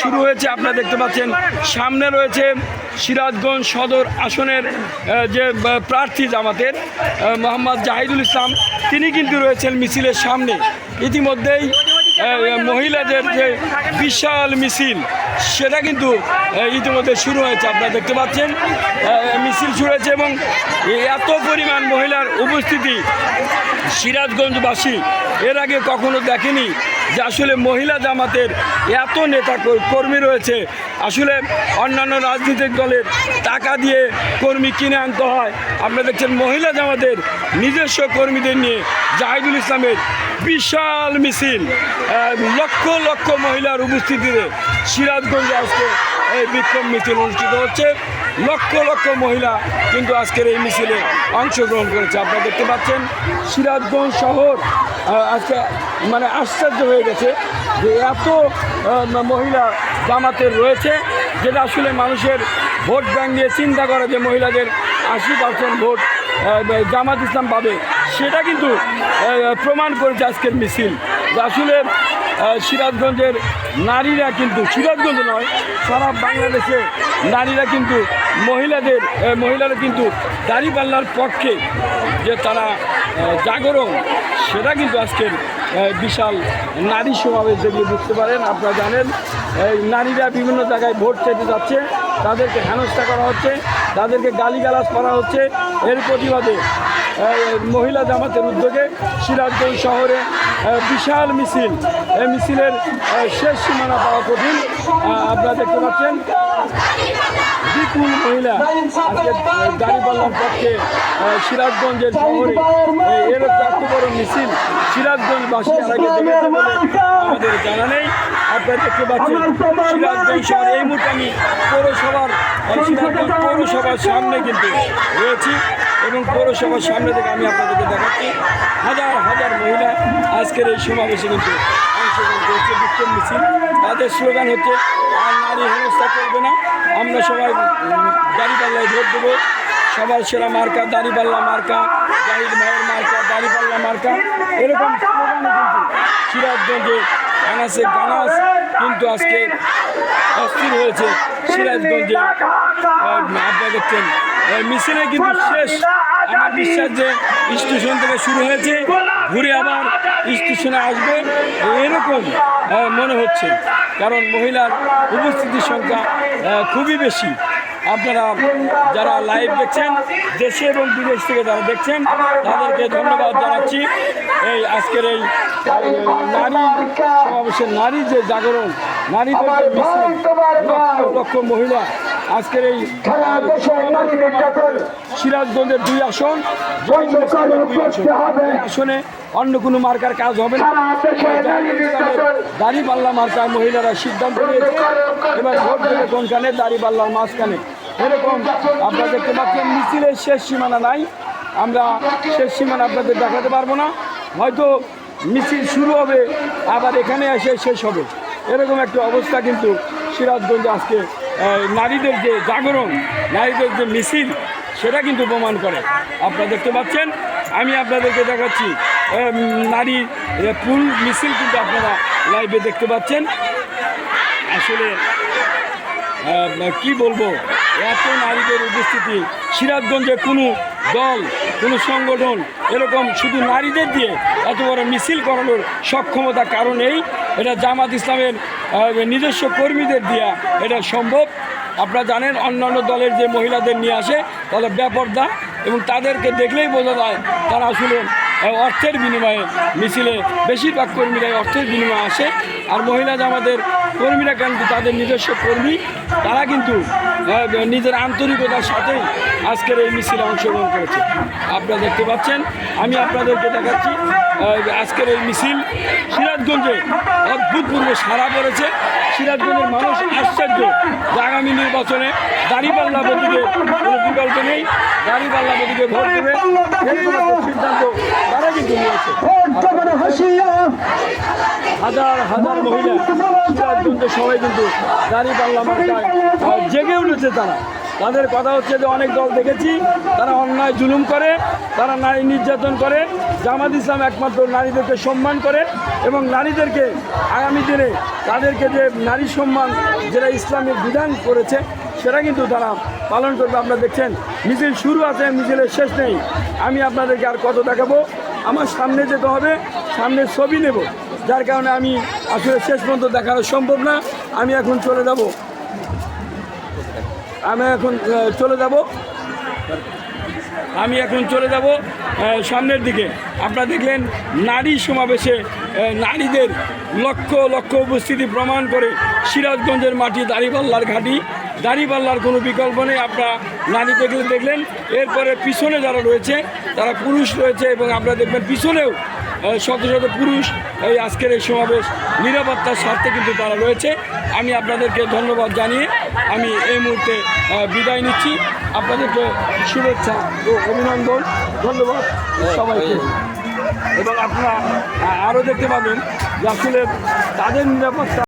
শুরু হয়েছে, আপনারা দেখতে পাচ্ছেন, সামনে রয়েছে সিরাজগঞ্জ সদর আসনের যে প্রার্থী জামাতের মোহাম্মদ জাহিদুল ইসলাম। তিনি কিন্তু রয়েছেন মিছিলের সামনে। ইতিমধ্যেই মহিলাদের যে বিশাল মিছিল সেটা কিন্তু ইতিমধ্যে শুরু হয়েছে আপনারা দেখতে পাচ্ছেন। মিছিল শুরু হয়েছে এবং এত পরিমাণ মহিলার উপস্থিতি সিরাজগঞ্জবাসী এর আগে কখনো দেখেনি যে আসলে মহিলা জামাতের এত নেতা কর্মী রয়েছে। আসলে অন্যান্য রাজনৈতিক দলের টাকা দিয়ে কর্মী কিনে আনতে হয়। আপনারা দেখছেন মহিলা জামাতের নিজস্ব কর্মীদের নিয়ে জাহিদুল ইসলামের বিশাল মিছিল। লক্ষ লক্ষ মহিলার উপস্থিতিতে সিরাজগঞ্জে আজকে এই বিক্ষোভ মিছিল অনুষ্ঠিত হচ্ছে। লক্ষ লক্ষ মহিলা কিন্তু আজকের এই মিছিলে অংশগ্রহণ করেছে। আপনারা দেখতে পাচ্ছেন, সিরাজগঞ্জ শহর আজকে মানে আশ্চর্য হয়ে গেছে যে এত মহিলা জামাতের রয়েছে, যেটা আসলে মানুষের ভোট ব্যাংক নিয়ে চিন্তা করে যে মহিলাদের আশি পার্সেন্ট ভোট জামাত ইসলাম পাবে। সেটা কিন্তু প্রমাণ করেছে আজকের মিছিল। আসলে সিরাজগঞ্জের নারীরা কিন্তু, সিরাজগঞ্জ নয়, সারা বাংলাদেশে নারীরা কিন্তু, মহিলাদের মহিলারা কিন্তু দাঁড়িপাল্লার পক্ষে যে তারা জাগরণ, সেটা কিন্তু আজকের বিশাল নারী সমাবেশ দেখলে বুঝতে পারেন, আপনারা জানেন নারীরা বিভিন্ন জায়গায় ভোট চাইতে যাচ্ছে, তাদেরকে হেনস্থা করা হচ্ছে তাদেরকে গালিগালাজ করা হচ্ছে এর প্রতিবাদে। মহিলা জামাতের উদ্যোগে সিরাজগঞ্জ শহরে বিশাল মিছিল। এই মিছিলের শেষ সীমানা পাওয়া কঠিন। আপনারা দেখতে পাচ্ছেন, বিপুল মহিলা আজকে পক্ষে সিরাজগঞ্জের শহরে এত বড় মিছিল সিরাজগঞ্জবাসী এর আমাদের জানা নেই। আপনারা দেখতে পাচ্ছেন সিরাজগঞ্জ শহর এই মুহূর্তে আমি পৌরসভার সিরাজগঞ্জ পৌরসভার সামনে কিন্তু রয়েছি এবং পৌরসভার সামনে থেকে আমি আপনাদেরকে দেখাচ্ছি হাজার হাজার মহিলা আজকের এই সমাবেশে কিন্তু অংশগ্রহণ করছে বিক্ষোভ মিছিল। তাদের স্লোগান হচ্ছে আর নারী হেনস্থা করবে না আমরা সবাই দাঁড়িপাল্লায় ভোট দেবো। সবার সেরা মার্কা দাঁড়িপাল্লা মার্কা জাহিদ ভাইয়ের মার্কা দাঁড়িপাল্লা মার্কা। এরকম স্লোগানে কিন্তু সিরাজগঞ্জে আনাসে গানাস কিন্তু আজকে অস্থির হয়েছে সিরাজগঞ্জে। আপনারা দেখছেন মিছিলে কিন্তু শেষ। আমার বিশ্বাস যে স্টেশন থেকে শুরু হয়েছে, ঘুরে আবার স্টেশনে আসবে, এরকম মনে হচ্ছে। কারণ মহিলার উপস্থিতির সংখ্যা খুবই বেশি। আপনারা যারা লাইভ দেখছেন, দেশে এবং বিদেশ থেকে যারা দেখছেন, তাদেরকে ধন্যবাদ জানাচ্ছি। এই আজকের এই নারী সমাবেশের নারী যে জাগরণ, নারীদের লক্ষ লক্ষ মহিলা আজকের এই সিরাজগঞ্জের দুই আসন আসন। অন্য কোনো মার্কার কাজ হবে না। দাড়ি পাল্লা মার্কায় মহিলারা সিদ্ধান্ত নিয়েছে। এবার ভোট দেবে কোনখানে দাড়ি পাল্লার মাঝখানে। এরকম আপনারা দেখতে পাচ্ছেন মিছিলের শেষ সীমানা নাই। আমরা শেষ সীমানা আপনাদের দেখাতে পারব না। হয়তো মিছিল শুরু হবে, আবার এখানে এসে শেষ হবে। এরকম একটা অবস্থা কিন্তু সিরাজগঞ্জে আজকে নারীদের যে জাগরণ, নারীদের যে মিছিল, সেটা কিন্তু প্রমাণ করে। আপনারা দেখতে পাচ্ছেন, আমি আপনাদেরকে দেখাচ্ছি নারী ফুল মিছিল কিন্তু আপনারা লাইভে দেখতে পাচ্ছেন। আসলে কি বলব? এত নারীদের উপস্থিতি, সিরাজগঞ্জে কোনো দল, কোনো সংগঠন এরকম শুধু নারীদের দিয়ে এত বড় মিছিল করানোর সক্ষমতা কারণ এই এটা জামাত ইসলামের নিজস্ব কর্মীদের দিয়া এটা সম্ভব। আপনারা জানেন, অন্যান্য দলের যে মহিলাদের নিয়ে আসে তাহলে ব্যাপারদা এবং তাদেরকে দেখলেই বোঝা যায় তারা আসলে অর্থের বিনিময়ে মিছিলে, বেশিরভাগ কর্মীরাই অর্থের বিনিময়ে আসে। আর মহিলা আমাদের কর্মীরা কিন্তু তাদের নিজস্ব কর্মী, তারা কিন্তু নিজের আন্তরিকতার সাথেই আজকের এই মিছিলে অংশগ্রহণ করেছে। আপনারা দেখতে পাচ্ছেন, আমি আপনাদেরকে দেখাচ্ছি আজকের এই মিছিল সিরাজগঞ্জে অভূতপূর্ব সারা পড়েছে। সিরাজগঞ্জের মানুষ আশ্চর্য যে আগামী নির্বাচনে দাঁড়িপাল্লা বদিকে কোনো বিকল্প নেই। দাঁড়িপাল্লা বদিকে ভোট দেবে। সিদ্ধান্ত তারা কিন্তু নিয়েছে। হাজার হাজার মহিলা সিরাজগঞ্জের সবাই কিন্তু দাঁড়িপাল্লা মার্কায় জেগে উঠেছে তারা। তাদের কথা হচ্ছে যে অনেক দল দেখেছি, তারা অন্যায় জুলুম করে, তারা নারী নির্যাতন করে, জামাত ইসলাম একমাত্র নারীদেরকে সম্মান করে এবং নারীদেরকে আগামী দিনে তাদেরকে যে নারী সম্মান, যেটা ইসলামের বিধান করেছে, সেটা কিন্তু তারা পালন করবে। আপনারা দেখছেন, মিছিল শুরু আছে, মিছিলের শেষ নেই। আমি আপনাদেরকে আর কত দেখাবো? আমার সামনে যেতে হবে, সামনে ছবি নেব। যার কারণে আমি আসলে শেষ পর্যন্ত দেখানো সম্ভব না। আমি এখন চলে যাব। আমি এখন চলে যাব। আমি এখন চলে যাব সামনের দিকে। আপনারা দেখলেন নারী সমাবেশে নারীদের লক্ষ লক্ষ উপস্থিতি প্রমাণ করে সিরাজগঞ্জের মাটি দাড়িপাল্লার ঘাটি। দাড়িপাল্লার কোনো বিকল্প নেই। আপনারা নারী দেখলে দেখলেন, এরপরে পিছনে যারা রয়েছে, তারা পুরুষ রয়েছে এবং আপনারা দেখবেন পিছনেও শত শত পুরুষ এই আজকের এই সমাবেশ নিরাপত্তার স্বার্থে কিন্তু তারা রয়েছে। আমি আপনাদেরকে ধন্যবাদ জানিয়ে আমি এই মুহূর্তে বিদায় নিচ্ছি। আপনাদেরকে শুভেচ্ছা ও অভিনন্দন। ধন্যবাদ সবাইকে। এবং আপনারা আরও দেখতে পাবেন যে আসলে তাদের নিরাপত্তা